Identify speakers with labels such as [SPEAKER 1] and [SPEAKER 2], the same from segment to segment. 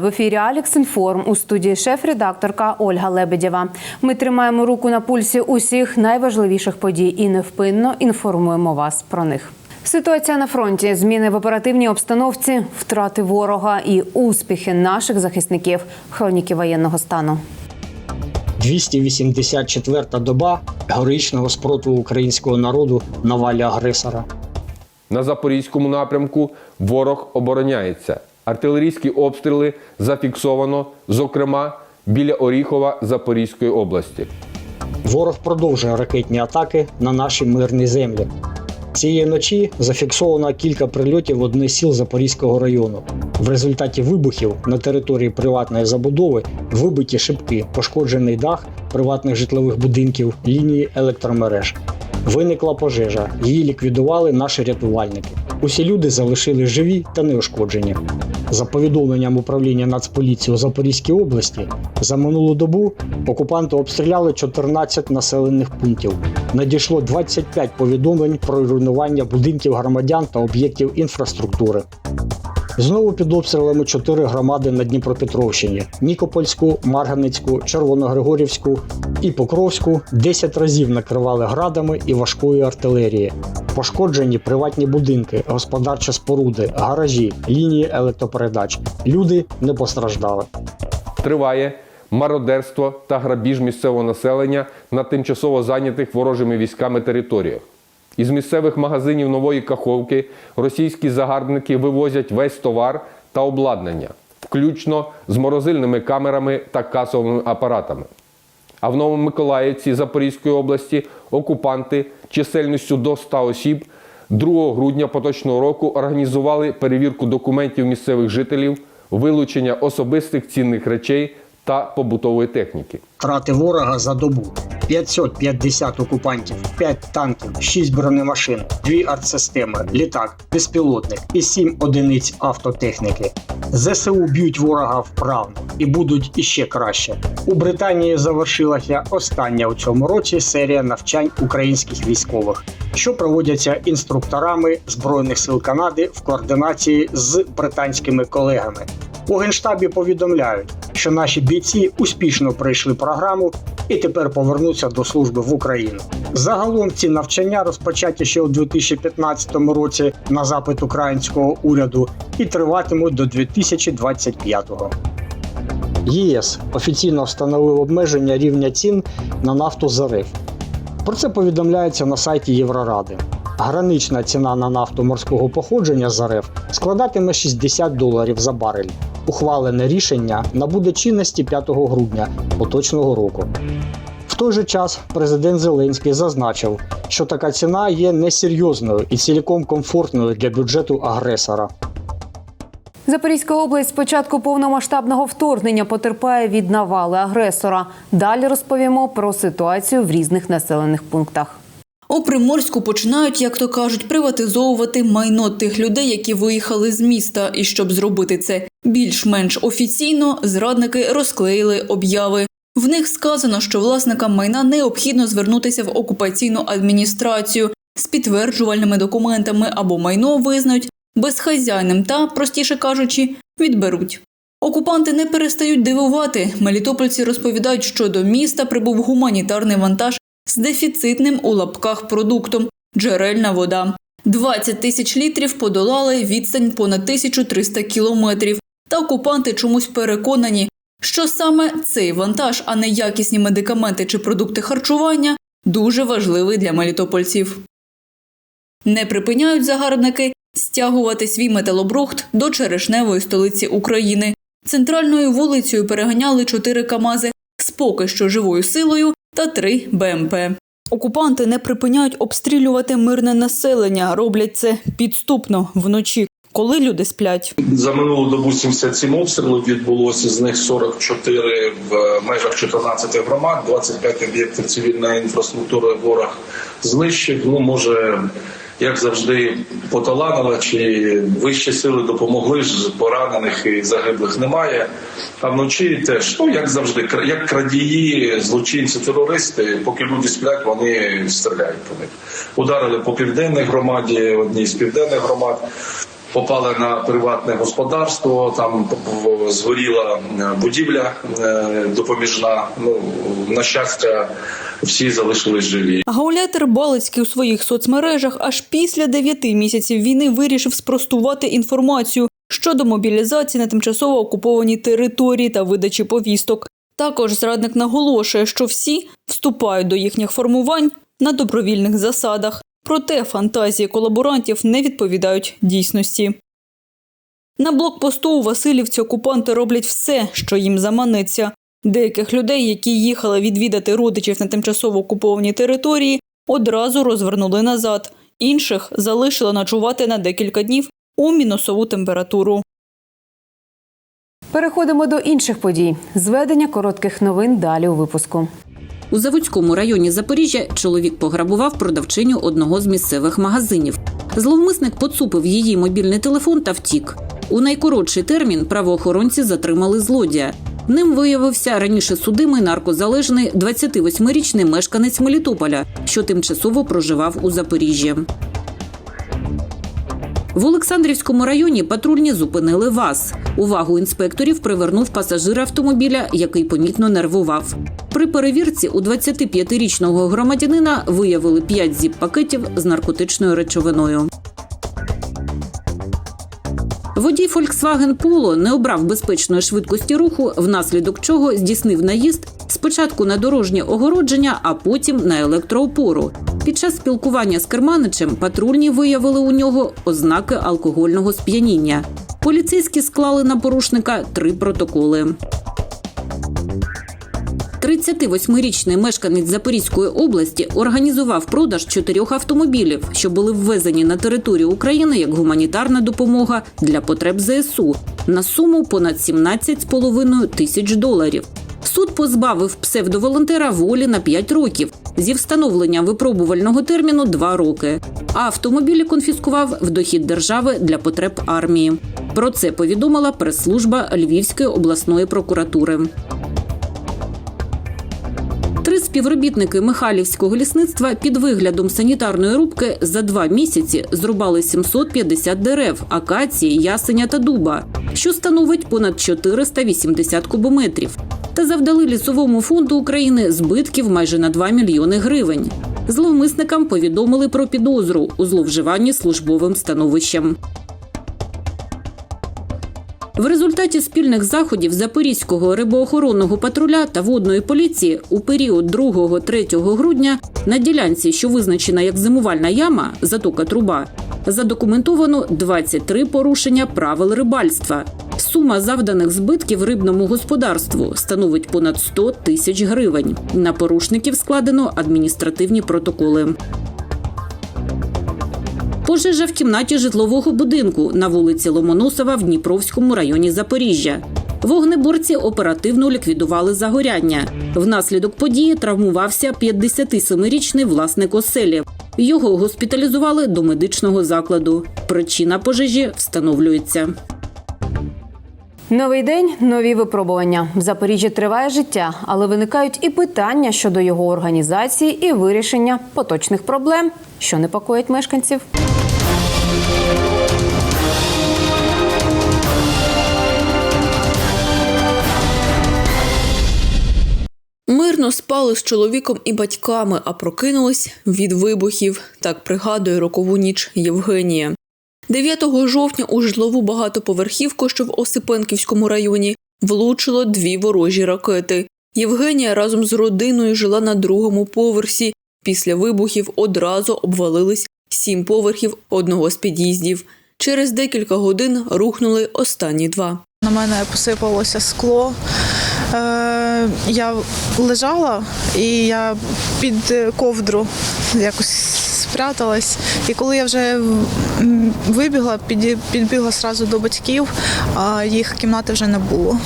[SPEAKER 1] Вітаю в ефірі Алекс Інформ у студії шеф-редакторка Ольга Лебедєва. Ми тримаємо руку на пульсі усіх найважливіших подій і невпинно інформуємо вас про них. Ситуація на фронті, зміни в оперативній обстановці, втрати ворога і успіхи наших захисників. Хроніки воєнного стану.
[SPEAKER 2] 284-та доба героїчного спротиву українського народу на валі агресора.
[SPEAKER 3] На запорізькому напрямку ворог обороняється. Артилерійські обстріли зафіксовано, зокрема біля Оріхова Запорізької області.
[SPEAKER 2] Ворог продовжує ракетні атаки на наші мирні землі. Цієї ночі зафіксовано кілька прильотів в одне сіл Запорізького району. В результаті вибухів на території приватної забудови вибиті шибки, пошкоджений дах приватних житлових будинків, лінії електромереж. Виникла пожежа. Її ліквідували наші рятувальники. Усі люди залишили живі та неушкоджені. За повідомленням управління Нацполіції у Запорізькій області, за минулу добу окупанти обстріляли 14 населених пунктів. Надійшло 25 повідомлень про руйнування будинків громадян та об'єктів інфраструктури. Знову під обстрілами чотири громади на Дніпропетровщині: Нікопольську, Марганецьку, Червоногригорівську і Покровську 10 разів накривали градами і важкою артилерією. Пошкоджені приватні будинки, господарчі споруди, гаражі, лінії електропередач. Люди не постраждали.
[SPEAKER 3] Триває мародерство та грабіж місцевого населення на тимчасово зайнятих ворожими військами територіях. Із місцевих магазинів нової каховки російські загарбники вивозять весь товар та обладнання, включно з морозильними камерами та касовими апаратами. А в Новомиколаївці Запорізької області окупанти чисельністю до 100 осіб 2 грудня поточного року організували перевірку документів місцевих жителів, вилучення особистих цінних речей та побутової техніки.
[SPEAKER 2] Втрати ворога за добу 550 окупантів, 5 танків, 6 бронемашин, 2 артсистеми, літак, безпілотник і 7 одиниць автотехніки. ЗСУ б'ють ворога вправно і будуть іще краще. У Британії завершилася остання у цьому році серія навчань українських військових, що проводяться інструкторами Збройних сил Канади в координації з британськими колегами. У генштабі повідомляють, що наші бійці успішно пройшли програму і тепер повернуться до служби в Україну. Загалом ці навчання розпочаті ще у 2015 році на запит українського уряду і триватимуть до 2025-го. ЄС офіційно встановив обмеження рівня цін на нафту за риф. Про це повідомляється на сайті Євроради. Гранична ціна на нафту морського походження за РФ складатиме 60 доларів за барель. Ухвалене рішення набуде чинності 5 грудня поточного року. В той же час президент Зеленський зазначив, що така ціна є несерйозною і цілком комфортною для бюджету агресора.
[SPEAKER 1] Запорізька область з початку повномасштабного вторгнення потерпає від навали агресора. Далі розповімо про ситуацію в різних населених пунктах.
[SPEAKER 4] У Приморську починають, як то кажуть, приватизовувати майно тих людей, які виїхали з міста. І щоб зробити це більш-менш офіційно, зрадники розклеїли обяви. В них сказано, що власникам майна необхідно звернутися в окупаційну адміністрацію з підтверджувальними документами або майно визнають безхазяйним та, простіше кажучи, відберуть. Окупанти не перестають дивувати. Мелітопольці розповідають, що до міста прибув гуманітарний вантаж з дефіцитним у лапках продуктом джерельна вода. 20 тисяч літрів подолали відстань понад 1300 кілометрів. Та окупанти чомусь переконані, що саме цей вантаж, а не якісні медикаменти чи продукти харчування, дуже важливий для мелітопольців. Не припиняють загарбники стягувати свій металобрухт до черешневої столиці України. Центральною вулицею переганяли чотири камази з поки що живою силою та три БМП. Окупанти не припиняють обстрілювати мирне населення, роблять це підступно вночі, коли люди сплять.
[SPEAKER 5] За минулу добу 77 обстрілів відбулося, з них 44 в межах 14 громад, 25 об'єктів цивільної інфраструктури ворог знищив. Ну, може, як завжди, поталанило, чи вищі сили допомогли ж поранених і загиблих немає. А вночі теж, ну як завжди, як крадії, злочинці, терористи, поки люди сплять, вони стріляють по них. Ударили по південній громаді, одній з південних громад. Попали на приватне господарство. Там згоріла е, будівля е, допоміжна. Ну на щастя, всі залишились живі.
[SPEAKER 4] Гауляйтер Балицький у своїх соцмережах аж після дев'яти місяців війни вирішив спростувати інформацію щодо мобілізації на тимчасово окупованій території та видачі повісток. Також зрадник наголошує, що всі вступають до їхніх формувань на добровільних засадах. Проте фантазії колаборантів не відповідають дійсності. На блокпосту у Васильівці окупанти роблять все, що їм заманеться. Деяких людей, які їхали відвідати родичів на тимчасово окупованій території, одразу розвернули назад. Інших залишили ночувати на декілька днів у мінусову температуру.
[SPEAKER 1] Переходимо до інших подій. Зведення коротких новин далі у випуску.
[SPEAKER 6] У Заводському районі Запоріжжя чоловік пограбував продавчиню одного з місцевих магазинів. Зловмисник поцупив її мобільний телефон та втік. У найкоротший термін правоохоронці затримали злодія. Ним виявився раніше судимий наркозалежний 28-річний мешканець Мелітополя, що тимчасово проживав у Запоріжжі. В Олександрівському районі патрульні зупинили ВАЗ. Увагу інспекторів привернув пасажир автомобіля, який помітно нервував. При перевірці у 25-річного громадянина виявили 5 зіп-пакетів з наркотичною речовиною. Водій Volkswagen Polo не обрав безпечної швидкості руху, внаслідок чого здійснив наїзд спочатку на дорожнє огородження, а потім на електроопору. Під час спілкування з керманичем патрульні виявили у нього ознаки алкогольного сп'яніння. Поліцейські склали на порушника три протоколи. 38-річний мешканець Запорізької області організував продаж чотирьох автомобілів, що були ввезені на територію України як гуманітарна допомога для потреб ЗСУ на суму понад 17,5 тисяч доларів. Суд позбавив псевдоволонтера волі на 5 років зі встановленням випробувального терміну 2 роки. А автомобілі конфіскував в дохід держави для потреб армії. Про це повідомила прес-служба Львівської обласної прокуратури. Співробітники Михайлівського лісництва під виглядом санітарної рубки за два місяці зрубали 750 дерев, акації, ясеня та дуба, що становить понад 480 кубометрів, та завдали лісовому фонду України збитків майже на 2 мільйони гривень. Зловмисникам повідомили про підозру у зловживанні службовим становищем. В результаті спільних заходів Запорізького рибоохоронного патруля та водної поліції у період 2-3 грудня на ділянці, що визначена як зимувальна яма, затока труба, задокументовано 23 порушення правил рибальства. Сума завданих збитків рибному господарству становить понад 100 тисяч гривень. На порушників складено адміністративні протоколи. Пожежа в кімнаті житлового будинку на вулиці Ломоносова в Дніпровському районі Запоріжжя. Вогнеборці оперативно ліквідували загоряння. Внаслідок події травмувався 57-річний власник оселі. Його госпіталізували до медичного закладу. Причина пожежі встановлюється.
[SPEAKER 1] Новий день, нові випробування. В Запоріжжі триває життя, але виникають і питання щодо його організації і вирішення поточних проблем, що непокоять мешканців.
[SPEAKER 4] Мирно спали з чоловіком і батьками, а прокинулись від вибухів. Так пригадує рокову ніч Євгенія. 9 жовтня у житлову багатоповерхівку, що в Осипенківському районі, влучило дві ворожі ракети. Євгенія разом з родиною жила на другому поверсі. Після вибухів одразу обвалились сім поверхів одного з під'їздів. Через декілька годин рухнули останні два.
[SPEAKER 7] На мене посипалося скло. Е, я лежала і я під ковдру якось спряталась. І коли я вже вибігла, підбігла одразу до батьків, а їх кімнати вже не було.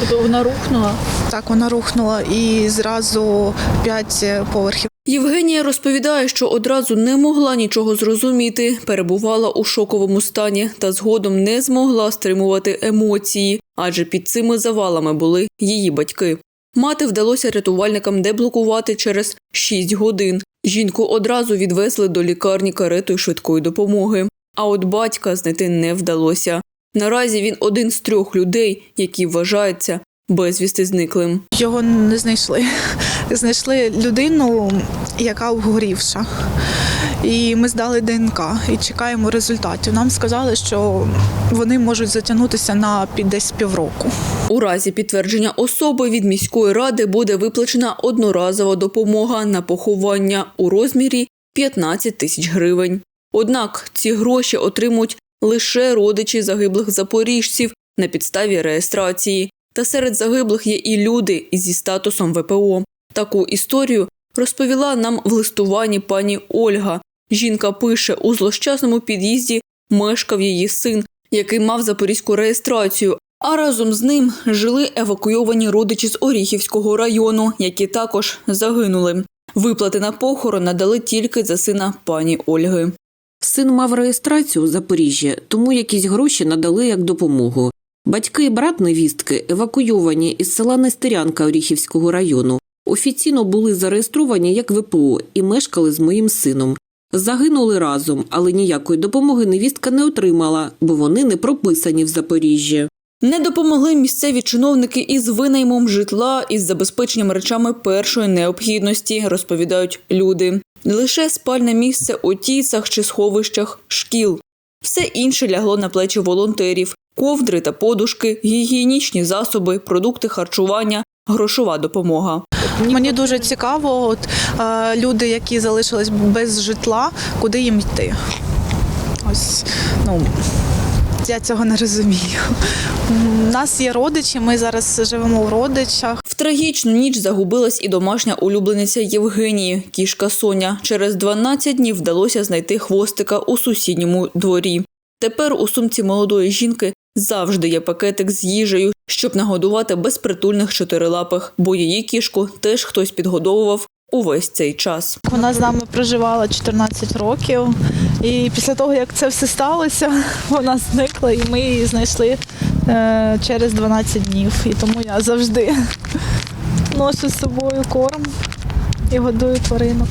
[SPEAKER 4] Тобто вона рухнула?
[SPEAKER 7] Так, вона рухнула і зразу п'ять поверхів.
[SPEAKER 4] Євгенія розповідає, що одразу не могла нічого зрозуміти, перебувала у шоковому стані та згодом не змогла стримувати емоції, адже під цими завалами були її батьки. Мати вдалося рятувальникам деблокувати через 6 годин. Жінку одразу відвезли до лікарні каретою швидкої допомоги. А от батька знайти не вдалося. Наразі він один з трьох людей, які вважаються безвісти зниклим.
[SPEAKER 7] Його не знайшли. Знайшли людину, яка обгорівша. І ми здали ДНК і чекаємо результатів. Нам сказали, що вони можуть затягнутися на під десь півроку.
[SPEAKER 4] У разі підтвердження особи від міської ради буде виплачена одноразова допомога на поховання у розмірі 15 тисяч гривень. Однак ці гроші отримують лише родичі загиблих запоріжців на підставі реєстрації. Та серед загиблих є і люди зі статусом ВПО. Таку історію розповіла нам в листуванні пані Ольга. Жінка пише, у злощасному під'їзді мешкав її син, який мав запорізьку реєстрацію, а разом з ним жили евакуйовані родичі з Оріхівського району, які також загинули. Виплати на похорон надали тільки за сина пані Ольги.
[SPEAKER 6] Син мав реєстрацію у Запоріжжі, тому якісь гроші надали як допомогу. Батьки і брат невістки евакуйовані із села Нестерянка Оріхівського району. Офіційно були зареєстровані як ВПО і мешкали з моїм сином. Загинули разом, але ніякої допомоги невістка не отримала, бо вони не прописані в Запоріжжі.
[SPEAKER 4] Не допомогли місцеві чиновники із винаймом житла із забезпеченням речами першої необхідності, розповідають люди. Лише спальне місце у тіцах чи сховищах шкіл. Все інше лягло на плечі волонтерів: ковдри та подушки, гігієнічні засоби, продукти харчування, грошова допомога.
[SPEAKER 7] Мені дуже цікаво, от е, люди, які залишились без житла, куди їм йти. Ось ну. Я цього не розумію. У нас є родичі, ми зараз живемо в родичах.
[SPEAKER 4] В трагічну ніч загубилась і домашня улюблениця Євгенії, кішка Соня. Через 12 днів вдалося знайти хвостика у сусідньому дворі. Тепер у сумці молодої жінки завжди є пакетик з їжею, щоб нагодувати безпритульних чотирилапих, бо її кішку теж хтось підгодовував увесь цей час.
[SPEAKER 7] Вона з нами проживала 14 років. І після того, як це все сталося, вона зникла, і ми її знайшли е, через 12 днів. І тому я завжди ношу з собою корм і годую тваринок.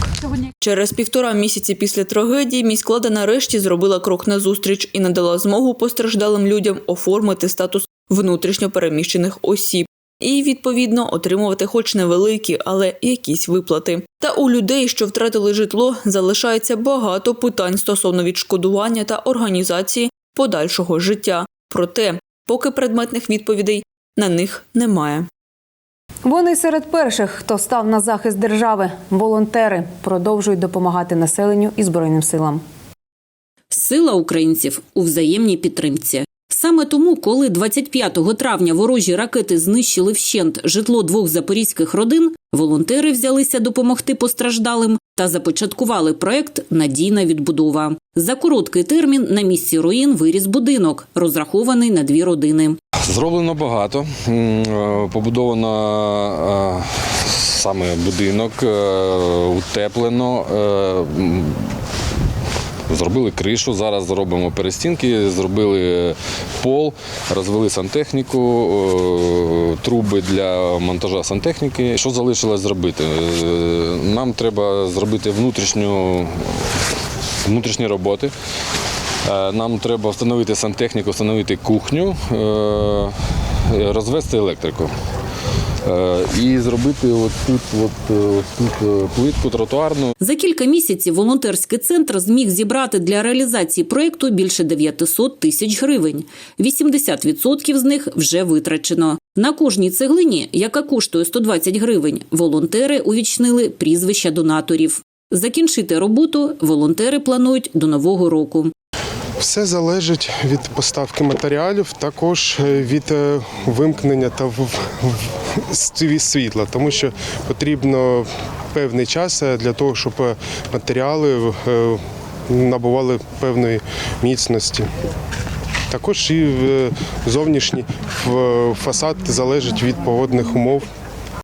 [SPEAKER 4] Через півтора місяці після трагедії міськлада нарешті зробила крок назустріч і надала змогу постраждалим людям оформити статус внутрішньо переміщених осіб. І відповідно отримувати хоч невеликі, але якісь виплати. Та у людей, що втратили житло, залишається багато питань стосовно відшкодування та організації подальшого життя. Проте, поки предметних відповідей на них немає.
[SPEAKER 1] Вони серед перших, хто став на захист держави. Волонтери продовжують допомагати населенню і збройним силам.
[SPEAKER 6] Сила українців у взаємній підтримці. Саме тому, коли 25 травня ворожі ракети знищили вщент житло двох запорізьких родин, волонтери взялися допомогти постраждалим та започаткували проект Надійна відбудова. За короткий термін на місці руїн виріс будинок, розрахований на дві родини.
[SPEAKER 8] Зроблено багато. Е, Побудовано е, саме будинок, е, утеплено. Е, Зробили кришу, зараз зробимо перестінки, зробили пол, розвели сантехніку, е, труби для монтажа сантехніки. Що залишилось зробити? Е, Нам треба зробити внутрішню, внутрішні роботи. Е, Нам треба встановити сантехніку, встановити кухню, е, розвести електрику. Е, І зробити от тут, от, е, от тут е, плитку тротуарну.
[SPEAKER 6] За кілька місяців волонтерський центр зміг зібрати для реалізації проєкту більше 900 тисяч гривень. 80% з них вже витрачено. На кожній цеглині, яка коштує 120 гривень, волонтери увічнили прізвища донаторів. Закінчити роботу волонтери планують до нового року.
[SPEAKER 9] Все залежить від поставки матеріалів, також е, від е, вимкнення та світла, тому що потрібно певний час е, для того, щоб матеріали набували певної міцності. Також і зовнішній фасад залежить від погодних умов.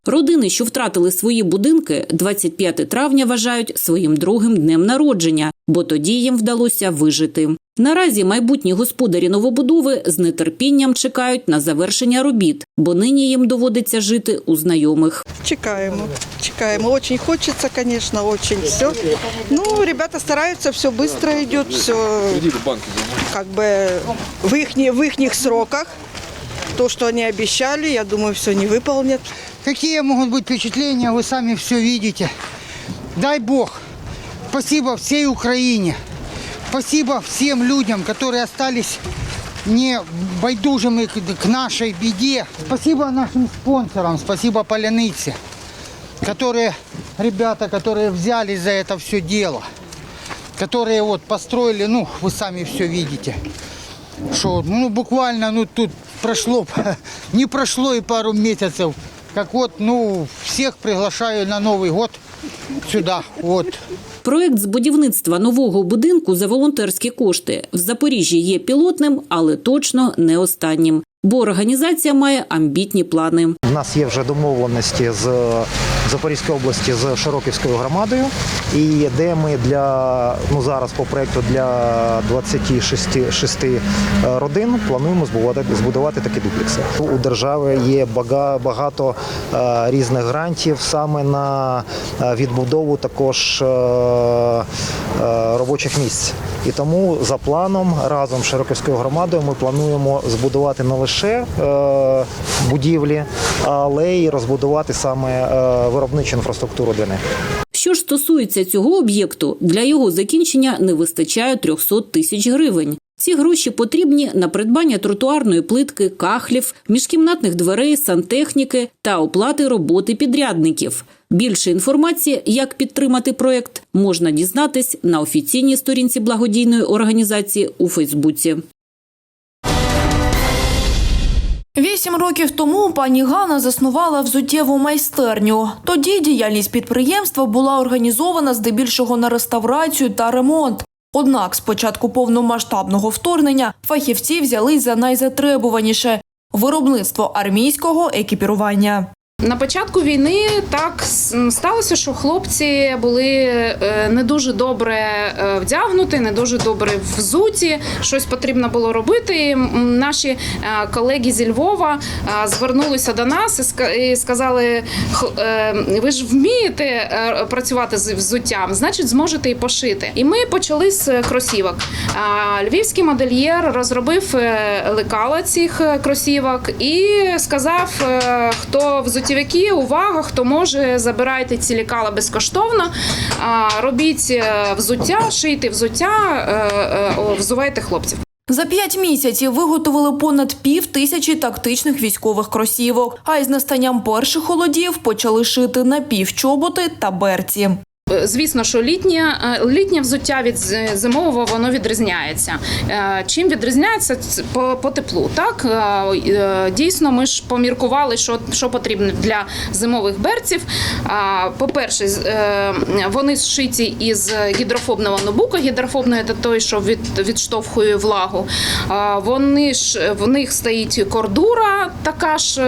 [SPEAKER 6] Родини, що втратили свої будинки, 25 травня вважають своїм другим днем народження, бо тоді їм вдалося вижити. Наразі майбутні господарі новобудови з нетерпінням чекають на завершення робіт, бо нині їм доводиться жити у знайомих.
[SPEAKER 10] Чекаємо, чекаємо. Очень хочется, конечно, очень все. Ну, ребята стараются, все быстро идет, все как бы в их, в ихних сроках. То, что они обещали, я думаю, все не выполнят.
[SPEAKER 11] Какие могут быть впечатления, вы сами все видите. Дай Бог, спасибо всей Украине, Спасибо всем людям, которые остались не байдужими к нашей беде. Спасибо нашим спонсорам, спасибо Поляныце, которые, ребята, которые взялись за это все дело, которые вот построили, ну, вы сами все видите, что, ну, буквально, ну, тут прошло, не прошло и пару месяцев, как вот, ну, всех приглашаю на Новый год сюда, вот.
[SPEAKER 6] Проект з будівництва нового будинку за волонтерські кошти в Запоріжжі є пілотним, але точно не останнім. Бо організація має амбітні плани.
[SPEAKER 12] У нас є вже домовленості з Запорізької області з Широківською громадою, і де ми для ну зараз по проекту для 26 шести, е, родин плануємо збудувати, збудувати такі дуплекси. У держави є бага- багато е, різних грантів саме на е, відбудову також робочих місць. І тому за планом разом з Широківською громадою ми плануємо збудувати не лише будівлі, але й розбудувати саме виробничу інфраструктуру для них.
[SPEAKER 6] Що ж стосується цього об'єкту, для його закінчення не вистачає 300 тисяч гривень. Ці гроші потрібні на придбання тротуарної плитки, кахлів, міжкімнатних дверей, сантехніки та оплати роботи підрядників. Більше інформації, як підтримати проект, можна дізнатись на офіційній сторінці благодійної організації у Фейсбуці.
[SPEAKER 13] Вісім років тому пані Гана заснувала взуттєву майстерню. Тоді діяльність підприємства була організована здебільшого на реставрацію та ремонт. Однак з початку повномасштабного вторгнення фахівці взялись за найзатребуваніше виробництво армійського екіпірування.
[SPEAKER 14] На початку війни так сталося, що хлопці були е, не дуже добре е, вдягнуті, не дуже добре взуті. Щось потрібно було робити. Наші е, колеги зі Львова звернулися до нас і сказали: «Х- е, ви ж вмієте працювати з взуттям, значить, зможете і пошити. І ми почали з кросівок. Львівський модельєр розробив лекала цих кросівок і сказав, хто взуттєвики, увага, хто може, забирайте ці лікала безкоштовно, робіть е, взуття, шийте взуття, е, е, взувайте хлопців.
[SPEAKER 13] За п'ять місяців виготовили понад пів тисячі тактичних військових кросівок. А із настанням перших холодів почали шити напівчоботи та берці.
[SPEAKER 14] Е, Звісно, що літнє, е, літнє взуття від зимового воно відрізняється. Е, Чим відрізняється по, по теплу? Так дійсно, ми ж поміркували, що, що потрібно для зимових берців. По-перше, вони зшиті із гідрофобного нобука. Гідрофобний – це той, що від, відштовхує влагу. Вони ж в них стоїть кордура, така ж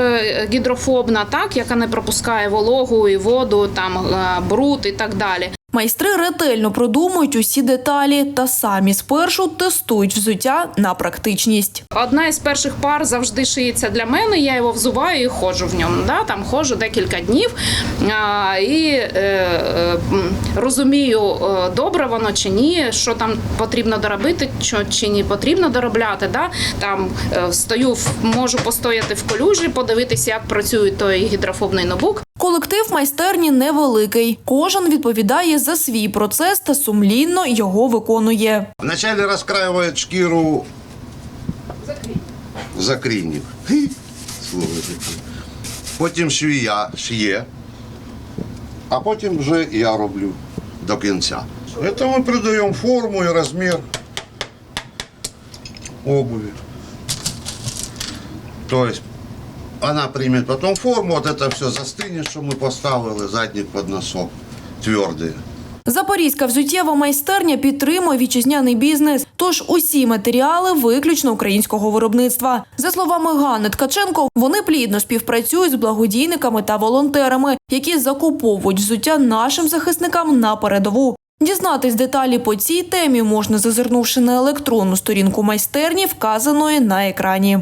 [SPEAKER 14] гідрофобна, так яка не пропускає вологу і воду, там бруд і так далі.
[SPEAKER 13] Майстри ретельно продумують усі деталі та самі спершу тестують взуття на практичність.
[SPEAKER 14] Одна із перших пар завжди шиється для мене. Я його взуваю і ходжу в ньому. Да? Там ходжу декілька днів а, і е, е, розумію, е, добре воно чи ні, що там потрібно доробити, що чи не потрібно доробляти. Да? Там е, стою, можу постояти в колюжі, подивитися, як працює той гідрофобний нобук.
[SPEAKER 13] Колектив майстерні невеликий. Кожен відповідає за свій процес та сумлінно його виконує.
[SPEAKER 15] Закрійник. Хі, Слово таке. Потім швія шиє, а потім вже я роблю до кінця. Це ми придаємо форму і розмір обуви. Тобто вона прийме потім форму, от це все застине, що ми поставили, задник під носок, твердий.
[SPEAKER 13] Запорізька взуттєва майстерня підтримує вітчизняний бізнес. Тож усі матеріали виключно українського виробництва. За словами Ганни Ткаченко, вони плідно співпрацюють з благодійниками та волонтерами, які закуповують взуття нашим захисникам на передову. Дізнатись деталі по цій темі можна зазирнувши на електронну сторінку майстерні, вказаної на екрані.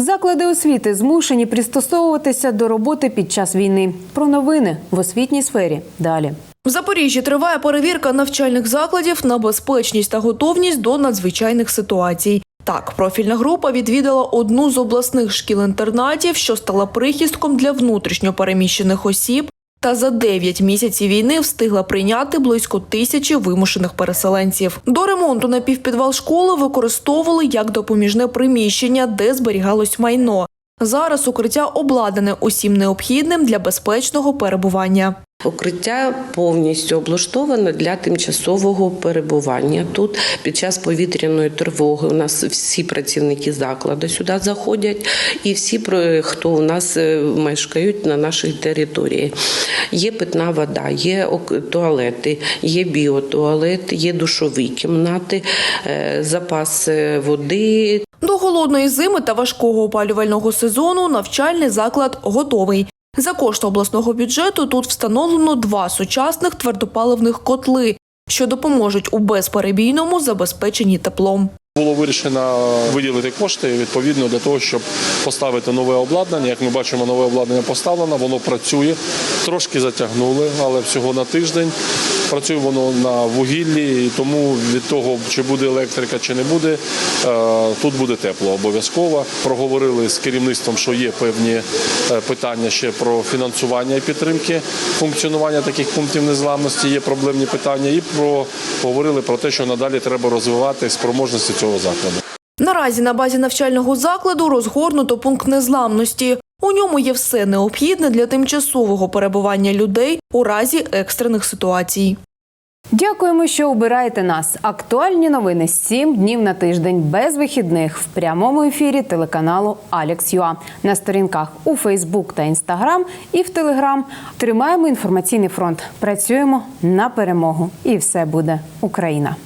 [SPEAKER 1] Заклади освіти змушені пристосовуватися до роботи під час війни. Про новини в освітній сфері. Далі.
[SPEAKER 13] В Запоріжжі триває перевірка навчальних закладів на безпечність та готовність до надзвичайних ситуацій. Так, профільна група відвідала одну з обласних шкіл-інтернатів, що стала прихистком для внутрішньо переміщених осіб, та за 9 місяців війни встигла прийняти близько тисячі вимушених переселенців. До ремонту напівпідвал школи використовували як допоміжне приміщення, де зберігалось майно. Зараз укриття обладнане усім необхідним для безпечного перебування.
[SPEAKER 16] Укриття повністю облаштоване для тимчасового перебування. Тут під час повітряної тривоги у нас всі працівники закладу сюди заходять, і всі, хто у нас е, мешкають на нашій території. Є питна вода, є туалети, є біотуалет, є душові кімнати, е, запас е, води,
[SPEAKER 13] До холодної зими та важкого опалювального сезону навчальний заклад готовий. За кошти обласного бюджету тут встановлено два сучасних твердопаливних котли, що допоможуть у безперебійному забезпеченні теплом.
[SPEAKER 17] Було вирішено виділити кошти відповідно для того, щоб поставити нове обладнання. Як ми бачимо, нове обладнання поставлено, воно працює. Трошки затягнули, але всього на тиждень. Працює воно на вугіллі, і тому від того, чи буде електрика, чи не буде, е, тут буде тепло обов'язково. Проговорили з керівництвом, що є певні е, питання ще про фінансування і підтримки функціонування таких пунктів незламності. Є проблемні питання, і про говорили про те, що надалі треба розвивати спроможності цього закладу.
[SPEAKER 13] Наразі на базі навчального закладу розгорнуто пункт незламності. У ньому є все необхідне для тимчасового перебування людей у разі екстрених ситуацій.
[SPEAKER 1] Дякуємо, що обираєте нас. Актуальні новини 7 днів на тиждень без вихідних в прямому ефірі телеканалу Алекс.Юа на сторінках у Фейсбук та Інстаграм і в Телеграм. Тримаємо інформаційний фронт. Працюємо на перемогу, і все буде Україна.